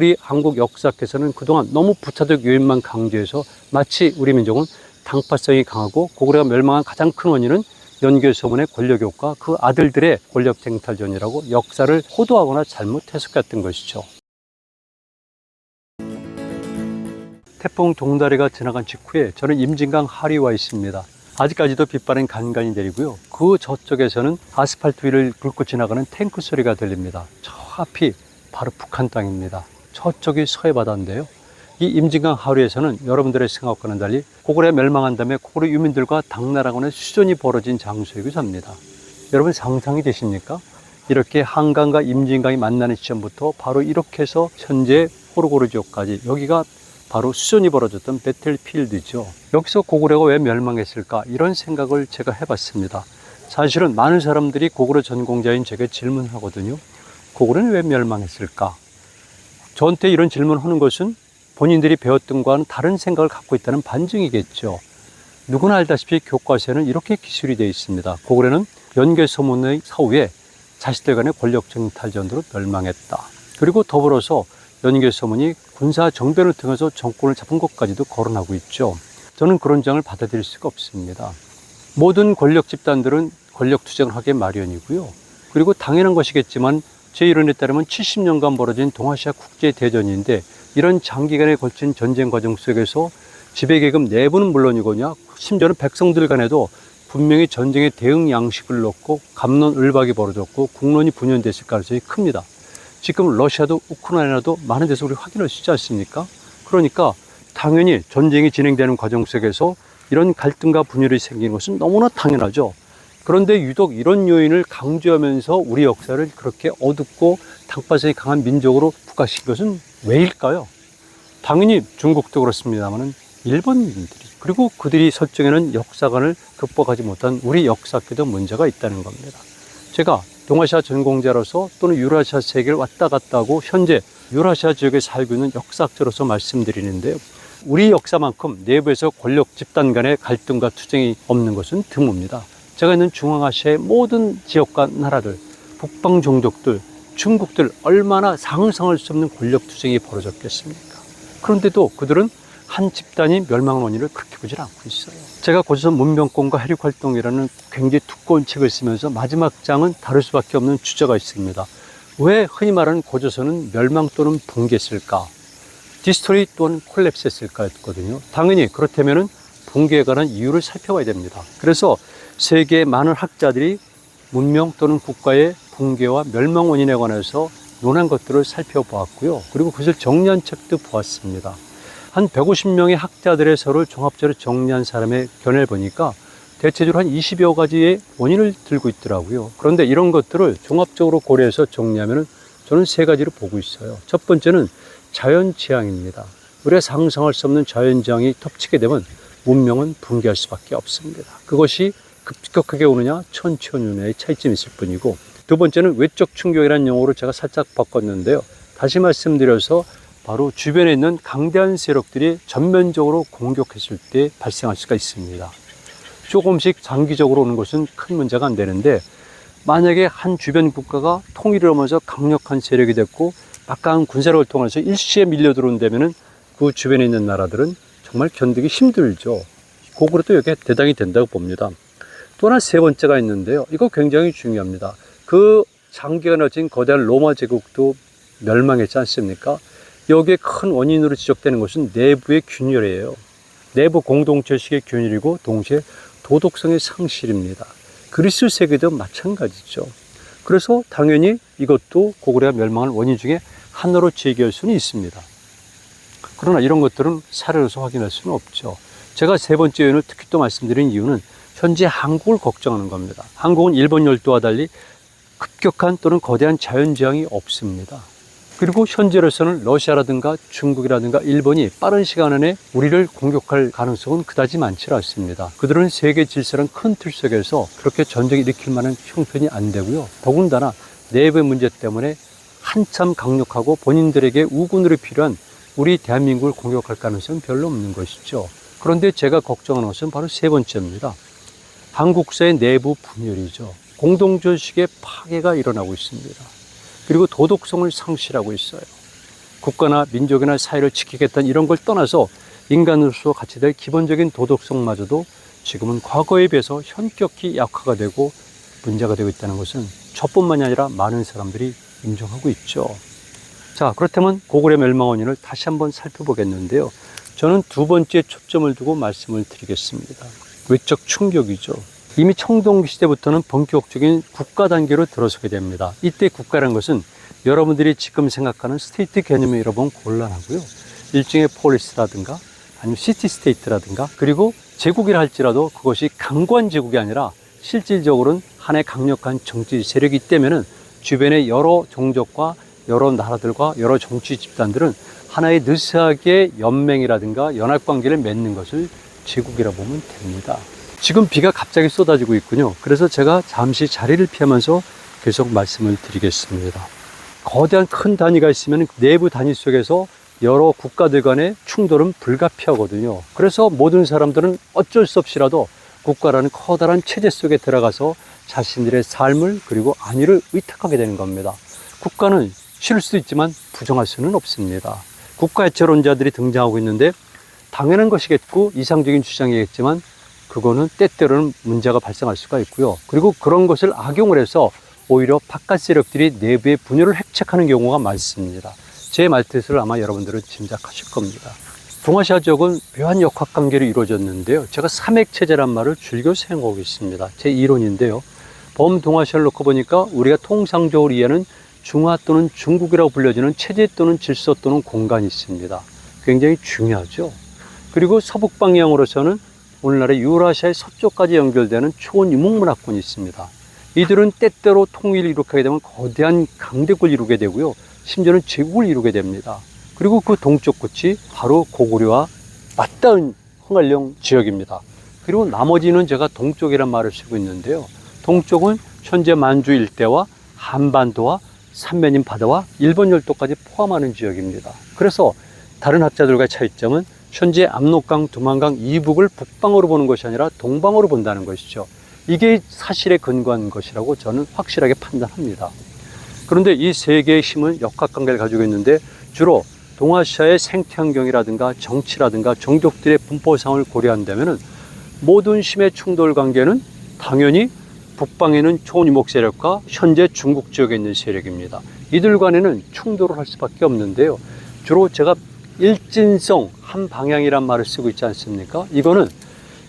우리 한국 역사께서는 그동안 너무 부차적 유인만 강조해서 마치 우리 민족은 당파성이 강하고 고구려가 멸망한 가장 큰 원인은 연결소문의 권력욕과 그 아들들의 권력 쟁탈전이라고 역사를 호도하거나 잘못 해석했던 것이죠. 태풍 동다리가 지나간 직후에 저는 임진강 하류에 와 있습니다. 아직까지도 빗바람 간간히 내리고요. 그 저쪽에서는 아스팔트 위를 긁고 지나가는 탱크 소리가 들립니다. 저 앞이 바로 북한 땅입니다. 저쪽이 서해 바다인데요. 이 임진강 하류에서는 여러분들의 생각과는 달리 고구려 멸망한 다음에 고구려 유민들과 당나라 간의 수전이 벌어진 장소이기도 합니다. 여러분 상상이 되십니까? 이렇게 한강과 임진강이 만나는 시점부터 바로 이렇게 해서 현재 호르고르 지역까지 여기가 바로 수전이 벌어졌던 배틀필드죠. 여기서 고구려가 왜 멸망했을까? 이런 생각을 제가 해봤습니다. 사실은 많은 사람들이 고구려 전공자인 제게 질문하거든요. 고구려는 왜 멸망했을까? 저한테 이런 질문을 하는 것은 본인들이 배웠던 거와는 다른 생각을 갖고 있다는 반증이겠죠. 누구나 알다시피 교과서에는 이렇게 기술이 되어 있습니다. 고구려는 연개소문의 사후에 자식들 간의 권력 정탈전으로 멸망했다. 그리고 더불어서 연개소문이 군사 정변을 통해서 정권을 잡은 것까지도 거론하고 있죠. 저는 그런 장을 받아들일 수가 없습니다. 모든 권력 집단들은 권력 투쟁을 하게 마련이고요. 그리고 당연한 것이겠지만 제 이론에 따르면 70년간 벌어진 동아시아 국제 대전인데 이런 장기간에 걸친 전쟁 과정 속에서 지배계급 내부는 물론이거냐 심지어는 백성들 간에도 분명히 전쟁의 대응 양식을 놓고 감론을박이 벌어졌고 국론이 분열됐을 가능성이 큽니다. 지금 러시아도 우크라이나도 많은 데서 우리 확인할 수 있지 않습니까? 그러니까 당연히 전쟁이 진행되는 과정 속에서 이런 갈등과 분열이 생기는 것은 너무나 당연하죠. 그런데 유독 이런 요인을 강조하면서 우리 역사를 그렇게 어둡고 당파성이 강한 민족으로 부각시킨 것은 왜일까요? 당연히 중국도 그렇습니다만은 일본인들이 그리고 그들이 설정해놓은 역사관을 극복하지 못한 우리 역사학계도 문제가 있다는 겁니다. 제가 동아시아 전공자로서 또는 유라시아 세계를 왔다 갔다 하고 현재 유라시아 지역에 살고 있는 역사학자로서 말씀드리는데요. 우리 역사만큼 내부에서 권력 집단 간의 갈등과 투쟁이 없는 것은 드뭅니다. 제가 있는 중앙아시아의 모든 지역과 나라들, 북방 종족들, 중국들 얼마나 상상할 수 없는 권력 투쟁이 벌어졌겠습니까? 그런데도 그들은 한 집단이 멸망 원인을 그렇게 보질 않고 있어요. 제가 고조선 문명권과 해륙 활동이라는 굉장히 두꺼운 책을 쓰면서 마지막 장은 다를 수밖에 없는 주제가 있습니다. 왜 흔히 말하는 고조선은 멸망 또는 붕괴했을까? 디스토리 또는 콜랩스했을까 했거든요. 당연히 그렇다면은 붕괴에 관한 이유를 살펴봐야 됩니다. 그래서 세계의 많은 학자들이 문명 또는 국가의 붕괴와 멸망 원인에 관해서 논한 것들을 살펴보았고요. 그리고 그것을 정리한 책도 보았습니다. 한 150명의 학자들의 서를 종합적으로 정리한 사람의 견해를 보니까 대체적으로 한 20여 가지의 원인을 들고 있더라고요. 그런데 이런 것들을 종합적으로 고려해서 정리하면 저는 세 가지로 보고 있어요. 첫 번째는 자연 재앙입니다. 우리가 상상할 수 없는 자연 재앙이 덮치게 되면 문명은 붕괴할 수밖에 없습니다. 그것이 급격하게 오느냐 천천히의 차이점이 있을 뿐이고 두 번째는 외적 충격이라는 용어로 제가 살짝 바꿨는데요. 다시 말씀드려서 바로 주변에 있는 강대한 세력들이 전면적으로 공격했을 때 발생할 수가 있습니다. 조금씩 장기적으로 오는 것은 큰 문제가 안 되는데 만약에 한 주변 국가가 통일을 하면서 강력한 세력이 됐고 막강한 군사력을 통해서 일시에 밀려 들어온다면은 그 주변에 있는 나라들은 정말 견디기 힘들죠. 고구려도 여기에 대당이 된다고 봅니다. 또 하나 세 번째가 있는데요. 이거 굉장히 중요합니다. 그 장기간 어진 거대한 로마 제국도 멸망했지 않습니까? 여기에 큰 원인으로 지적되는 것은 내부의 균열이에요. 내부 공동체식의 균열이고 동시에 도덕성의 상실입니다. 그리스 세계도 마찬가지죠. 그래서 당연히 이것도 고구려가 멸망할 원인 중에 하나로 제기할 수는 있습니다. 그러나 이런 것들은 사례로서 확인할 수는 없죠. 제가 세 번째 요인을 특히 또 말씀드린 이유는 현재 한국을 걱정하는 겁니다. 한국은 일본 열도와 달리 급격한 또는 거대한 자연재앙이 없습니다. 그리고 현재로서는 러시아라든가 중국이라든가 일본이 빠른 시간 안에 우리를 공격할 가능성은 그다지 많지 않습니다. 그들은 세계 질서란 큰 틀 속에서 그렇게 전쟁을 일으킬 만한 형편이 안 되고요. 더군다나 내부의 문제 때문에 한참 강력하고 본인들에게 우군으로 필요한 우리 대한민국을 공격할 가능성은 별로 없는 것이죠. 그런데 제가 걱정하는 것은 바로 세 번째입니다. 한국사의 내부 분열이죠. 공동조식의 파괴가 일어나고 있습니다. 그리고 도덕성을 상실하고 있어요. 국가나 민족이나 사회를 지키겠다는 이런 걸 떠나서 인간으로서 같이 될 기본적인 도덕성마저도 지금은 과거에 비해서 현격히 약화가 되고 문제가 되고 있다는 것은 저뿐만이 아니라 많은 사람들이 인정하고 있죠. 자, 그렇다면 고구려 멸망 원인을 다시 한번 살펴보겠는데요. 저는 두 번째 초점을 두고 말씀을 드리겠습니다. 외적 충격이죠. 이미 청동기 시대부터는 본격적인 국가 단계로 들어서게 됩니다. 이때 국가라는 것은 여러분들이 지금 생각하는 스테이트 개념에 여러분 곤란하고요. 일종의 폴리스라든가 아니면 시티 스테이트라든가 그리고 제국이라 할지라도 그것이 강관 제국이 아니라 실질적으로는 하나의 강력한 정치 세력이 있다면은 주변의 여러 종족과 여러 나라들과 여러 정치 집단들은 하나의 느스하게 연맹이라든가 연합 관계를 맺는 것을 제국이라 보면 됩니다. 지금 비가 갑자기 쏟아지고 있군요. 그래서 제가 잠시 자리를 피하면서 계속 말씀을 드리겠습니다. 거대한 큰 단위가 있으면 내부 단위 속에서 여러 국가들 간의 충돌은 불가피하거든요. 그래서 모든 사람들은 어쩔 수 없이라도 국가라는 커다란 체제 속에 들어가서 자신들의 삶을 그리고 안위를 의탁하게 되는 겁니다. 국가는 싫을 수도 있지만 부정할 수는 없습니다. 국가해체론자들이 등장하고 있는데 당연한 것이겠고 이상적인 주장이겠지만 그거는 때때로는 문제가 발생할 수가 있고요. 그리고 그런 것을 악용을 해서 오히려 바깥 세력들이 내부의 분열을 획책하는 경우가 많습니다. 제 말뜻을 아마 여러분들은 짐작하실 겁니다. 동아시아 지역은 묘한 역학 관계로 이루어졌는데요. 제가 삼액체제란 말을 즐겨 사용하고 있습니다. 제 이론인데요. 범동아시아를 놓고 보니까 우리가 통상적으로 이해하는 중화 또는 중국이라고 불려지는 체제 또는 질서 또는 공간이 있습니다. 굉장히 중요하죠. 그리고 서북 방향으로서는 오늘날의 유라시아의 서쪽까지 연결되는 초원 유목문화권이 있습니다. 이들은 때때로 통일을 이룩하게 되면 거대한 강대국을 이루게 되고요. 심지어는 제국을 이루게 됩니다. 그리고 그 동쪽 끝이 바로 고구려와 맞닿은 흥할령 지역입니다. 그리고 나머지는 제가 동쪽이란 말을 쓰고 있는데요. 동쪽은 현재 만주 일대와 한반도와 삼면인 바다와 일본 열도까지 포함하는 지역입니다. 그래서 다른 학자들과의 차이점은 현재 압록강, 두만강 이북을 북방으로 보는 것이 아니라 동방으로 본다는 것이죠. 이게 사실에 근거한 것이라고 저는 확실하게 판단합니다. 그런데 이 세 개의 힘은 역학관계를 가지고 있는데 주로 동아시아의 생태환경이라든가 정치라든가 종족들의 분포상을 고려한다면 모든 힘의 충돌 관계는 당연히 북방에 있는 초이목 세력과 현재 중국 지역에 있는 세력입니다. 이들 간에는 충돌을 할 수밖에 없는데요. 주로 제가 일진성 한 방향이란 말을 쓰고 있지 않습니까? 이거는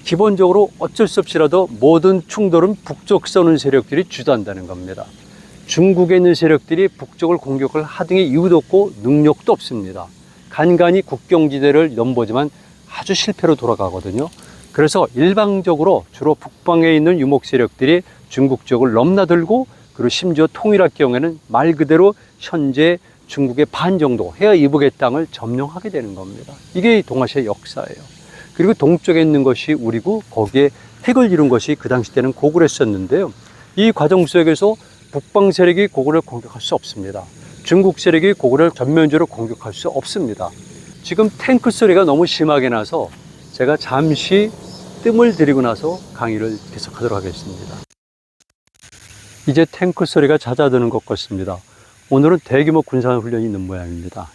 기본적으로 어쩔 수 없이라도 모든 충돌은 북쪽 서는 세력들이 주도한다는 겁니다. 중국에 있는 세력들이 북쪽을 공격을 하등의 이유도 없고 능력도 없습니다. 간간히 국경지대를 넘보지만 아주 실패로 돌아가거든요. 그래서 일방적으로 주로 북방에 있는 유목 세력들이 중국 지역을 넘나들고 그리고 심지어 통일할 경우에는 말 그대로 현재 중국의 반 정도 해야 이북의 땅을 점령하게 되는 겁니다. 이게 동아시아 역사예요. 그리고 동쪽에 있는 것이 우리고 거기에 핵을 이룬 것이 그 당시 때는 고구려였었는데요. 이 과정 속에서 북방 세력이 고구려를 공격할 수 없습니다. 중국 세력이 고구려를 전면적으로 공격할 수 없습니다. 지금 탱크 소리가 너무 심하게 나서 제가 잠시 뜸을 들이고 나서 강의를 계속하도록 하겠습니다. 이제 탱크 소리가 잦아드는 것 같습니다. 오늘은 대규모 군사훈련이 있는 모양입니다.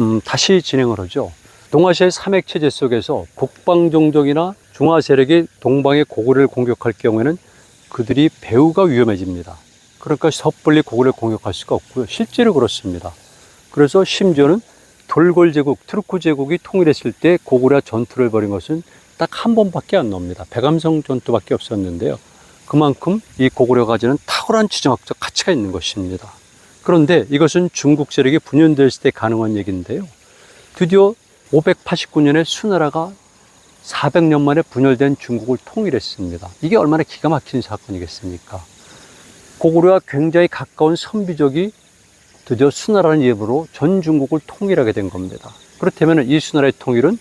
음, 다시 진행을 하죠. 동아시아의 삼액체제 속에서 국방종족이나 중화 세력이 동방의 고구려를 공격할 경우에는 그들이 배후가 위험해집니다. 그러니까 섣불리 고구려를 공격할 수가 없고요. 실제로 그렇습니다. 그래서 심지어는 돌골 제국, 트루크 제국이 통일했을 때 고구려 전투를 벌인 것은 딱 한 번밖에 안 나옵니다. 백암성 전투밖에 없었는데요. 그만큼 이 고구려가 가지는 탁월한 지정학적 가치가 있는 것입니다. 그런데 이것은 중국 세력이 분열됐을 때 가능한 얘기인데요. 드디어 589년에 수나라가 400년 만에 분열된 중국을 통일했습니다. 이게 얼마나 기가 막힌 사건이겠습니까? 고구려와 굉장히 가까운 선비족이 드디어 수나라는 예부로 전 중국을 통일하게 된 겁니다. 그렇다면 이 수나라의 통일은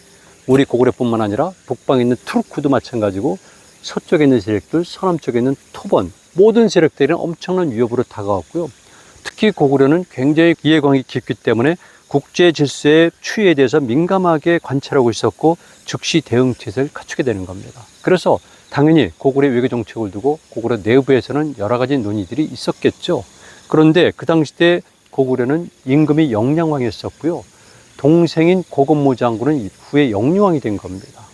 우리 고구려뿐만 아니라 북방에 있는 투르크도 마찬가지고 서쪽에 있는 세력들, 서남쪽에 있는 토번 모든 세력들은 엄청난 위협으로 다가왔고요. 특히 고구려는 굉장히 이해관계 깊기 때문에 국제 질서의 추이에 대해서 민감하게 관찰하고 있었고 즉시 대응 체제를 갖추게 되는 겁니다. 그래서 당연히 고구려 외교 정책을 두고 고구려 내부에서는 여러 가지 논의들이 있었겠죠. 그런데 그 당시 때 고구려는 임금이 영량왕이었었고요. 동생인 고건모 장군은 후에 영유왕이 된 겁니다.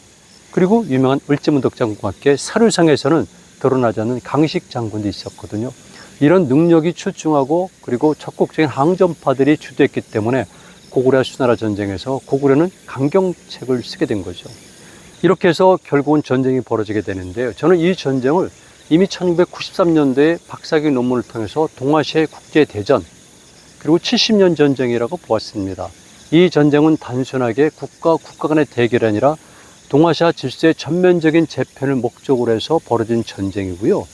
그리고 유명한 을지문덕 장군과 함께 사류상에서는 드러나지 않는 강식 장군도 있었거든요. 이런 능력이 출중하고 그리고 적극적인 항전파들이 주도했기 때문에 고구려 수나라 전쟁에서 고구려는 강경책을 쓰게 된 거죠. 이렇게 해서 결국은 전쟁이 벌어지게 되는데요. 저는 이 전쟁을 이미 1993년도에 박사기 논문을 통해서 동아시아 국제 대전 그리고 70년 전쟁이라고 보았습니다. 이 전쟁은 단순하게 국가 국가 간의 대결이 아니라 동아시아 질서의 전면적인 재편을 목적으로 해서 벌어진 전쟁이고요.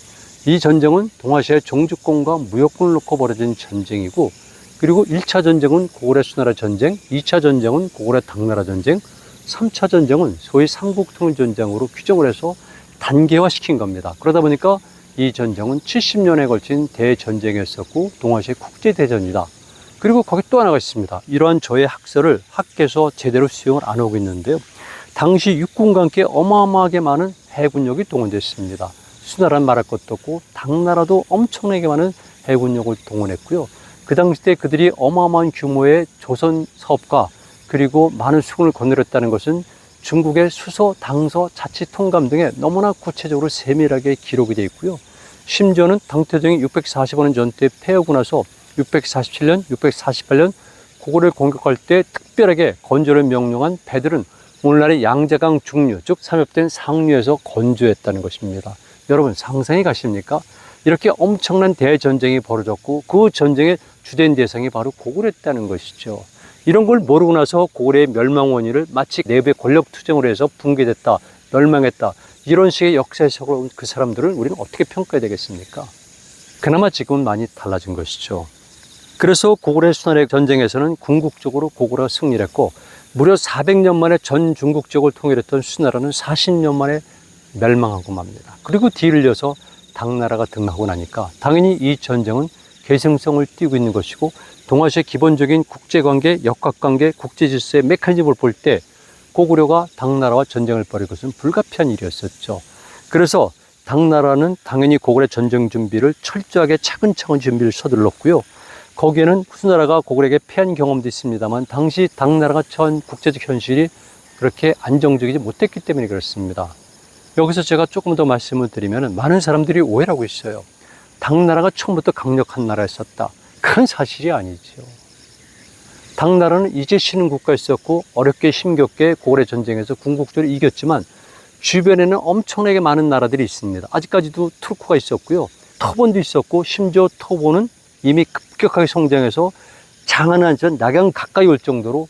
이 전쟁은 동아시아의 종주권과 무역권을 놓고 벌어진 전쟁이고 그리고 1차 전쟁은 고구려 수나라 전쟁, 2차 전쟁은 고구려 당나라 전쟁, 3차 전쟁은 소위 삼국통일 전쟁으로 규정을 해서 단계화시킨 겁니다. 그러다 보니까 이 전쟁은 70년에 걸친 대전쟁이었었고 동아시아 국제 대전이다. 그리고 거기 또 하나가 있습니다. 이러한 저의 학설을 학계에서 제대로 수용을 안 하고 있는데요. 당시 육군과 함께 어마어마하게 많은 해군력이 동원됐습니다. 수나라는 말할 것도 없고 당나라도 엄청나게 많은 해군력을 동원했고요. 그 당시 때 그들이 어마어마한 규모의 조선 사업가 그리고 많은 수군을 거느렸다는 것은 중국의 수소, 당서, 자치 통감 등에 너무나 구체적으로 세밀하게 기록이 되어 있고요. 심지어는 당태종이 645년 전투에 패하고 나서 647년, 648년 고구려를 공격할 때 특별하게 건조를 명령한 배들은 오늘날의 양재강 중류, 즉 삼엽된 상류에서 건조했다는 것입니다. 여러분 상상이 가십니까? 이렇게 엄청난 대전쟁이 벌어졌고 그 전쟁의 주된 대상이 바로 고구려였다는 것이죠. 이런 걸 모르고 나서 고구려의 멸망 원인을 마치 내부의 권력 투쟁으로 해서 붕괴됐다, 멸망했다 이런 식의 역사적으로 온그 사람들을 우리는 어떻게 평가해야 되겠습니까? 그나마 지금은 많이 달라진 것이죠. 그래서 고구려 수나라 전쟁에서는 궁극적으로 고구려가 승리를 했고 무려 400년 만에 전 중국 지역을 통일했던 수나라는 40년 만에 멸망하고 맙니다. 그리고 뒤를 이어서 당나라가 등하고 나니까 당연히 이 전쟁은 계승성을 띠고 있는 것이고 동아시아 기본적인 국제관계, 역학관계, 국제질서의 메커니즘을 볼 때 고구려가 당나라와 전쟁을 벌일 것은 불가피한 일이었었죠. 그래서 당나라는 당연히 고구려 전쟁 준비를 철저하게 차근차근 준비를 서둘렀고요. 거기에는 수나라가 고구려에게 패한 경험도 있습니다만 당시 당나라가 처한 국제적 현실이 그렇게 안정적이지 못했기 때문에 그렇습니다. 여기서 제가 조금 더 말씀을 드리면 많은 사람들이 오해를 하고 있어요. 당나라가 처음부터 강력한 나라였었다. 그건 사실이 아니죠. 당나라는 이제 쉬는 국가였었고 어렵게 힘겹게 고구려 전쟁에서 궁극적으로 이겼지만 주변에는 엄청나게 많은 나라들이 있습니다. 아직까지도 투르크가 있었고요. 터본도 있었고 심지어 터본은 이미 급격하게 성장해서 장안한 전 낙양 가까이 올 정도로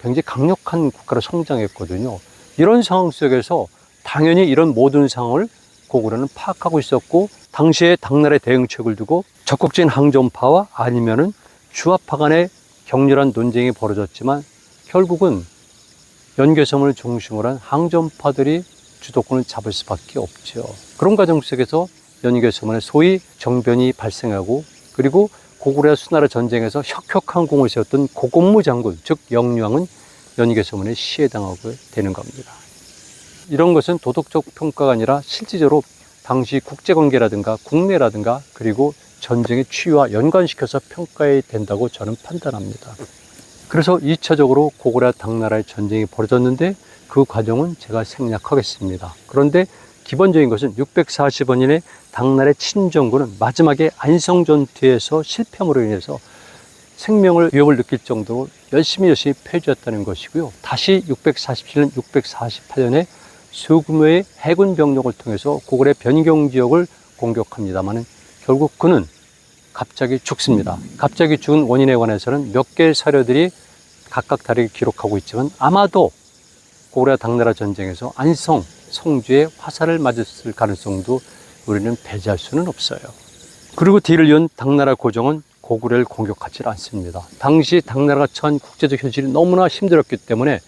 굉장히 강력한 국가로 성장했거든요. 이런 상황 속에서 당연히 이런 모든 상황을 고구려는 파악하고 있었고 당시에 당나라의 대응책을 두고 적극적인 항전파와 아니면은 주화파 간의 격렬한 논쟁이 벌어졌지만 결국은 연개섬을 중심으로 한 항전파들이 주도권을 잡을 수밖에 없죠. 그런 과정 속에서 연개섬의 소위 정변이 발생하고 그리고 고구려 수나라 전쟁에서 혁혁한 공을 세웠던 고건무 장군, 즉 영유왕은 연개소문에 시해당하게 되는 겁니다. 이런 것은 도덕적 평가가 아니라 실질적으로 당시 국제관계라든가 국내라든가 그리고 전쟁의 추이와 연관시켜서 평가해야 된다고 저는 판단합니다. 그래서 2차적으로 고구려 당나라의 전쟁이 벌어졌는데 그 과정은 제가 생략하겠습니다. 그런데 기본적인 것은 640원인의 당나라의 친정군은 마지막에 안성전투에서 실패함으로 인해서 생명을 위협을 느낄 정도로 열심히 열심히 패주했다는 것이고요. 다시 647년, 648년에 소규모의 해군 병력을 통해서 고구려 변경 지역을 공격합니다만 결국 그는 갑자기 죽습니다. 갑자기 죽은 원인에 관해서는 몇 개의 사료들이 각각 다르게 기록하고 있지만 아마도 고구려 당나라 전쟁에서 안성, 성주에 화살을 맞았을 가능성도 우리는 배제할 수는 없어요. 그리고 뒤를 이은 당나라 고정은 고구려를 공격하지 않습니다. 당시 당나라가 처한 국제적 현실이 너무나 힘들었기 때문에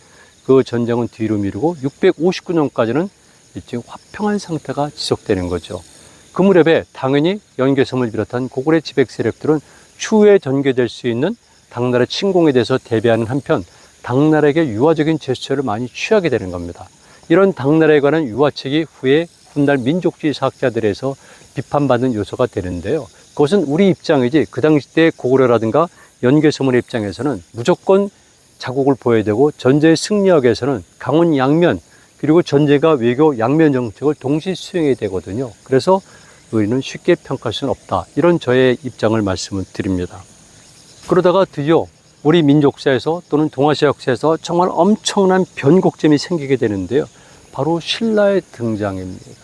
그 전쟁은 뒤로 미루고 659년까지는 일종 화평한 상태가 지속되는 거죠. 그 무렵에 당연히 연개섬을 비롯한 고구려 지백 세력들은 추후에 전개될 수 있는 당나라 침공에 대해서 대비하는 한편 당나라에게 유화적인 제스처를 많이 취하게 되는 겁니다. 이런 당나라에 관한 유화책이 후에 훗날 민족주의 사학자들에서 비판받는 요소가 되는데요. 그것은 우리 입장이지 그 당시 때 고구려라든가 연개소문의 입장에서는 무조건 자국을 보여야 되고 전제의 승리하기 위해서는 강원 양면 그리고 전제가 외교 양면 정책을 동시 수행해야 되거든요. 그래서 우리는 쉽게 평가할 수는 없다. 이런 저의 입장을 말씀을 드립니다. 그러다가 드디어 우리 민족사에서 또는 동아시아 역사에서 정말 엄청난 변곡점이 생기게 되는데요. 바로 신라의 등장입니다.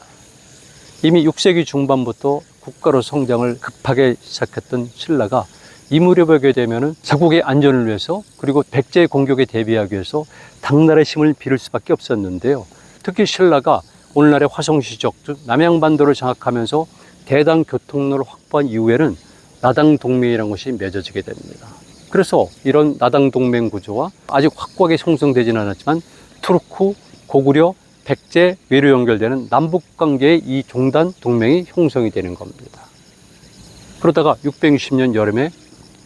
이미 6세기 중반부터 국가로 성장을 급하게 시작했던 신라가 이 무렵에 오게 되면은 자국의 안전을 위해서 그리고 백제의 공격에 대비하기 위해서 당나라의 힘을 빌을 수밖에 없었는데요. 특히 신라가 오늘날의 화성시적, 즉 남양반도를 장악하면서 대당 교통로를 확보한 이후에는 나당 동맹이라는 것이 맺어지게 됩니다. 그래서 이런 나당 동맹 구조와 아직 확고하게 형성되지는 않았지만 투르크, 고구려, 백제, 외로 연결되는 남북 관계의 이 종단 동맹이 형성이 되는 겁니다. 그러다가 660년 여름에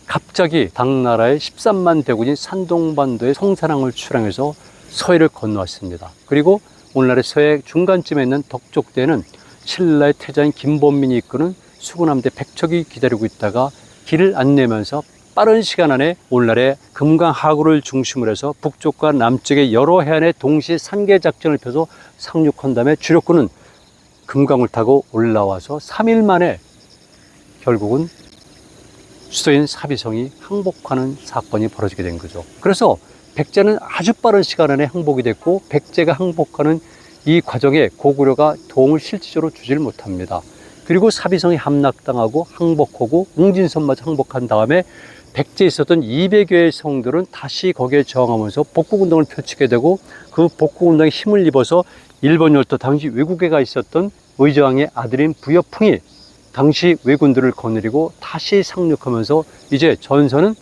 갑자기 당나라의 13만 대군이 산동반도에 성산항을 출항해서 서해를 건너왔습니다. 그리고 오늘날의 서해 중간쯤에 있는 덕족대는 신라의 태자인 김범민이 이끄는 수군함대 백척이 기다리고 있다가 길을 안내면서 빠른 시간 안에 오늘날의 금강 하구를 중심으로 해서 북쪽과 남쪽의 여러 해안에 동시에 산계 작전을 펴서 상륙한 다음에 주력군은 금강을 타고 올라와서 3일 만에 결국은 수도인 사비성이 항복하는 사건이 벌어지게 된 거죠. 그래서 백제는 아주 빠른 시간 안에 항복이 됐고 백제가 항복하는 이 과정에 고구려가 도움을 실질적으로 주질 못합니다. 그리고 사비성이 함락당하고 항복하고 웅진선마저 항복한 다음에 백제에 있었던 200여의 성들은 다시 거기에 저항하면서 복국운동을 펼치게 되고 그 복국운동에 힘을 입어서 일본 열도 당시 외국에 가 있었던 의저왕의 아들인 부여풍이 당시 왜군들을 거느리고 다시 상륙하면서 이제 전선은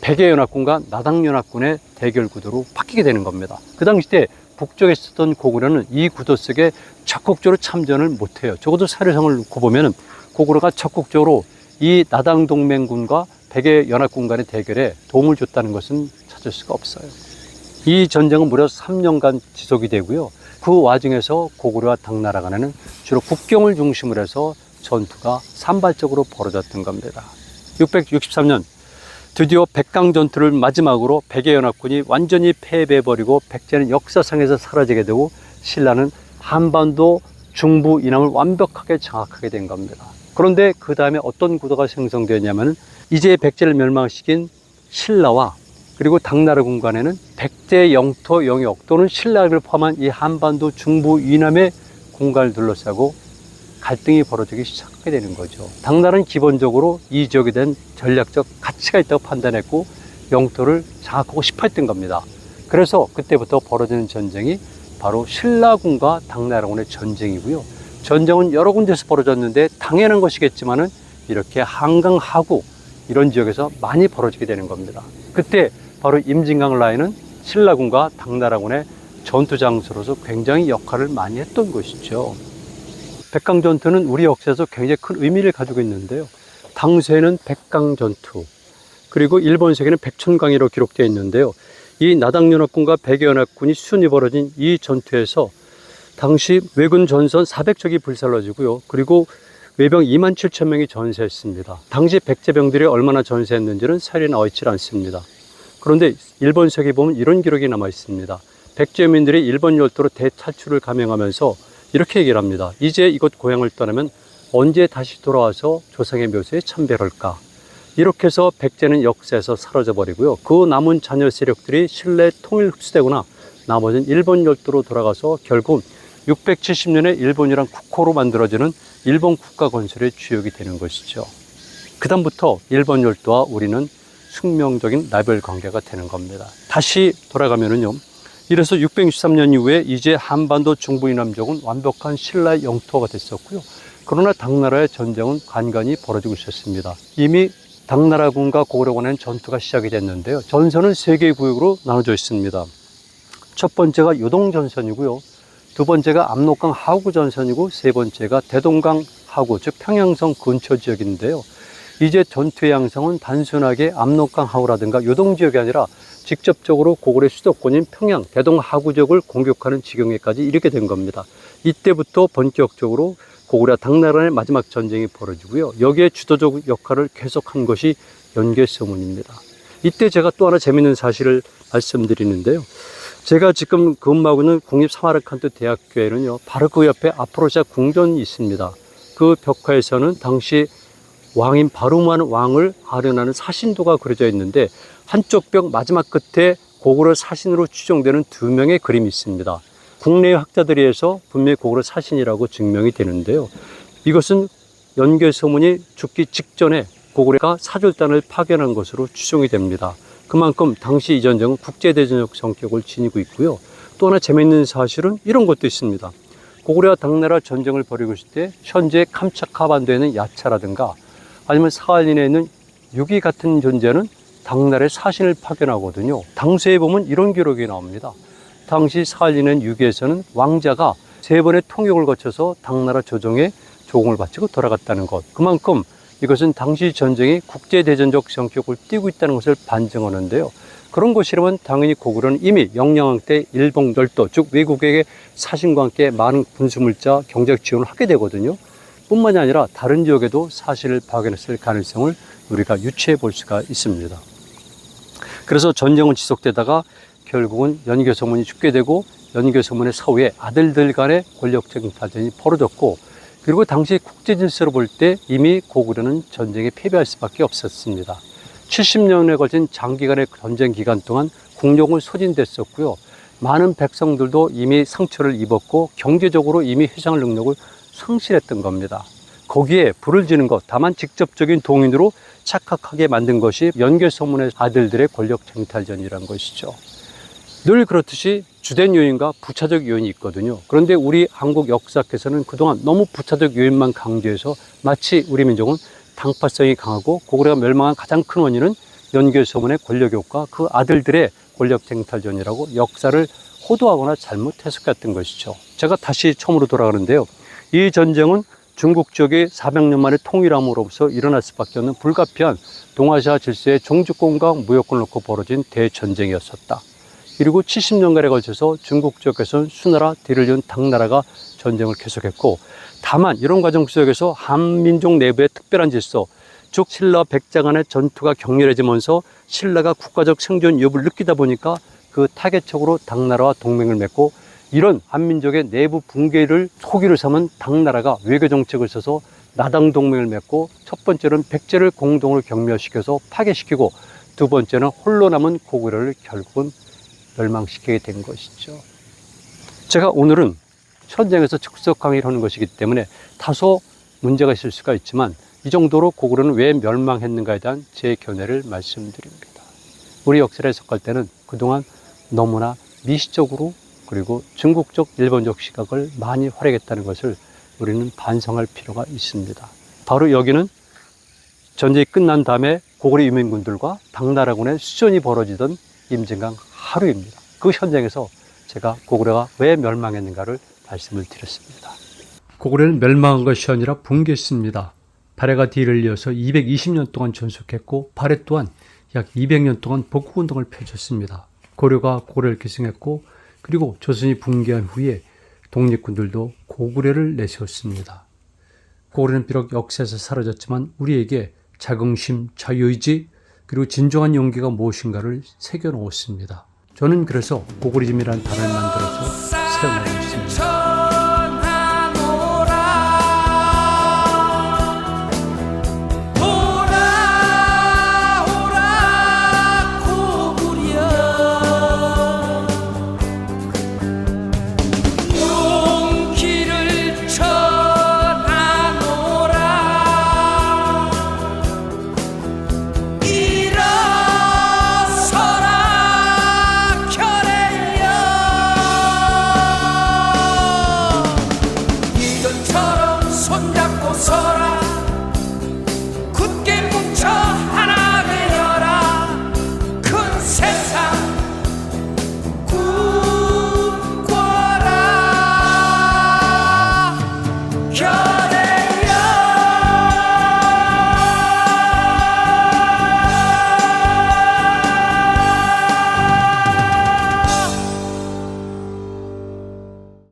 백예연합군과 나당연합군의 대결 구도로 바뀌게 되는 겁니다. 그 당시 때 북쪽에 있었던 고구려는 이 구도 속에 적극적으로 참전을 못해요. 적어도 사료상을 놓고 보면 고구려가 적극적으로 이 나당 동맹군과 백예연합군 간의 대결에 도움을 줬다는 것은 찾을 수가 없어요. 이 전쟁은 무려 3년간 지속이 되고요. 그 와중에서 고구려와 당나라 간에는 주로 국경을 중심으로 해서 전투가 산발적으로 벌어졌던 겁니다. 663년 드디어 백강 전투를 마지막으로 백예연합군이 완전히 패배해버리고 백제는 역사상에서 사라지게 되고 신라는 한반도 중부 이남을 완벽하게 장악하게 된 겁니다. 그런데 그 다음에 어떤 구도가 생성되었냐면 이제 백제를 멸망시킨 신라와 그리고 당나라 군간에는 백제 영토 영역 또는 신라를 포함한 이 한반도 중부 이남의 공간을 둘러싸고 갈등이 벌어지기 시작하게 되는 거죠. 당나라는 기본적으로 이 지역에 대한 전략적 가치가 있다고 판단했고 영토를 장악하고 싶어 했던 겁니다. 그래서 그때부터 벌어지는 전쟁이 바로 신라군과 당나라군의 전쟁이고요. 전쟁은 여러 군데서 벌어졌는데 당연한 것이겠지만은 이렇게 한강 하구 이런 지역에서 많이 벌어지게 되는 겁니다. 그때 바로 임진강 라인은 신라군과 당나라군의 전투 장소로서 굉장히 역할을 많이 했던 것이죠. 백강 전투는 우리 역사에서 굉장히 큰 의미를 가지고 있는데요. 당시에는 백강 전투, 그리고 일본 세계는 백천강이로 기록되어 있는데요. 이 나당연합군과 백여연합군이 순위 벌어진 이 전투에서 당시 왜군 전선 400척이 불살라지고요. 그리고 외병 2만 7천 명이 전세했습니다. 당시 백제병들이 얼마나 전세했는지는 사례 나와 있질 않습니다. 그런데 일본색에 보면 이런 기록이 남아 있습니다. 백제민들이 일본 열도로 대탈출을 감행하면서 이렇게 얘기를 합니다. 이제 이곳 고향을 떠나면 언제 다시 돌아와서 조상의 묘소에 참배할까? 이렇게 해서 백제는 역사에서 사라져 버리고요. 그 남은 자녀 세력들이 신라의 통일 흡수되거나 나머지는 일본 열도로 돌아가서 결국 670년에 일본이랑 국호로 만들어지는 일본 국가 건설의 주역이 되는 것이죠. 그다음부터 일본 열도와 우리는 숙명적인 라벨 관계가 되는 겁니다. 다시 돌아가면은요. 이래서 663년 이후에 이제 한반도 중부 이남쪽은 완벽한 신라의 영토가 됐었고요. 그러나 당나라의 전쟁은 간간히 벌어지고 있었습니다. 이미 당나라군과 고구려군의 전투가 시작이 됐는데요. 전선은 세 개의 구역으로 나눠져 있습니다. 첫 번째가 요동 전선이고요. 두 번째가 압록강 하구 전선이고 세 번째가 대동강 하구, 즉 평양성 근처 지역인데요. 이제 전투의 양상은 단순하게 압록강 하구라든가 요동 지역이 아니라 직접적으로 고구려 수도권인 평양, 대동 하구 지역을 공격하는 지경에까지 이르게 된 겁니다. 이때부터 본격적으로 고구려 당나라의 마지막 전쟁이 벌어지고요. 여기에 주도적 역할을 계속한 것이 연개소문입니다. 이때 제가 또 하나 재밌는 사실을 말씀드리는데요. 제가 지금 근무하고 있는 국립 사마르칸트 대학교에는요, 바로 그 옆에 아프로시아 궁전이 있습니다. 그 벽화에서는 당시 왕인 바루만 왕을 아련하는 사신도가 그려져 있는데 한쪽 벽 마지막 끝에 고구려 사신으로 추정되는 두 명의 그림이 있습니다. 국내 학자들에 의해서 분명히 고구려 사신이라고 증명이 되는데요. 이것은 연결 소문이 죽기 직전에 고구려가 사절단을 파견한 것으로 추정이 됩니다. 그만큼 당시 이 전쟁은 국제대전적 성격을 지니고 있고요. 또 하나 재미있는 사실은 이런 것도 있습니다. 고구려와 당나라 전쟁을 벌이고 있을 때 현재 캄차카 반도에 있는 야차라든가 아니면 사할린에 있는 유기 같은 존재는 당나라의 사신을 파견하거든요. 당시에 보면 이런 기록이 나옵니다. 당시 사할린의 유기에서는 왕자가 세 번의 통역을 거쳐서 당나라 조정에 조공을 바치고 돌아갔다는 것. 그만큼 이것은 당시 전쟁이 국제대전적 성격을 띠고 있다는 것을 반증하는데요. 그런 것이라면 당연히 고구려는 이미 영량왕 때 일본 별도, 즉 외국에게 사신과 함께 많은 군수물자, 경제적 지원을 하게 되거든요. 뿐만이 아니라 다른 지역에도 사실을 발견했을 가능성을 우리가 유추해 볼 수가 있습니다. 그래서 전쟁은 지속되다가 결국은 연개소문이 죽게 되고 연개소문의 사후에 아들들 간의 권력적인 다전이 벌어졌고 그리고 당시 국제 질서로 볼 때 이미 고구려는 전쟁에 패배할 수밖에 없었습니다. 70년에 걸친 장기간의 전쟁 기간 동안 국력을 소진됐었고요. 많은 백성들도 이미 상처를 입었고 경제적으로 이미 회상 능력을 상실했던 겁니다. 거기에 불을 지는 것, 다만 직접적인 동인으로 착각하게 만든 것이 연결소문의 아들들의 권력 쟁탈전이란 것이죠. 늘 그렇듯이 주된 요인과 부차적 요인이 있거든요. 그런데 우리 한국 역사께서는 그동안 너무 부차적 요인만 강조해서 마치 우리 민족은 당파성이 강하고 고구려가 멸망한 가장 큰 원인은 연결 소문의 권력 효과, 그 아들들의 권력 쟁탈전이라고 역사를 호도하거나 잘못 해석했던 것이죠. 제가 다시 처음으로 돌아가는데요. 이 전쟁은 중국 쪽이 400년 만에 통일함으로써 일어날 수밖에 없는 불가피한 동아시아 질서의 종주권과 무역권을 놓고 벌어진 대전쟁이었었다. 그리고 70년간에 걸쳐서 중국 쪽에서는 수나라, 이은 당나라가 전쟁을 계속했고 다만 이런 과정 속에서 한민족 내부의 특별한 질서, 즉 신라와 백자 간의 전투가 격렬해지면서 신라가 국가적 생존 여부를 느끼다 보니까 그 타겟적으로 당나라와 동맹을 맺고 이런 한민족의 내부 붕괴를 소기를 삼은 당나라가 외교 정책을 써서 나당 동맹을 맺고 첫 번째는 백제를 공동으로 경멸시켜서 파괴시키고 두 번째는 홀로 남은 고구려를 결국은 멸망시키게 된 것이죠. 제가 오늘은 현장에서 즉석 강의를 하는 것이기 때문에 다소 문제가 있을 수가 있지만 이 정도로 고구려는 왜 멸망했는가에 대한 제 견해를 말씀드립니다. 우리 역사를 해석할 때는 그동안 너무나 미시적으로 그리고 중국적, 일본적 시각을 많이 활용했다는 것을 우리는 반성할 필요가 있습니다. 바로 여기는 전쟁이 끝난 다음에 고구려 유민군들과 당나라군의 수전이 벌어지던 임진강 하루입니다. 그 현장에서 제가 고구려가 왜 멸망했는가를 말씀을 드렸습니다. 고구려는 멸망한 것이 아니라 붕괴했습니다. 발해가 뒤를 이어서 220년 동안 전속했고 발해 또한 약 200년 동안 복구운동을 펼쳤습니다. 고려가 고려를 기승했고 그리고 조선이 붕괴한 후에 독립군들도 고구려를 내세웠습니다. 고구려는 비록 역사에서 사라졌지만 우리에게 자긍심, 자유의지, 그리고 진정한 용기가 무엇인가를 새겨놓았습니다. 저는 그래서 고구리즘이라는 단어를 만들어서 사용하고 있습니다.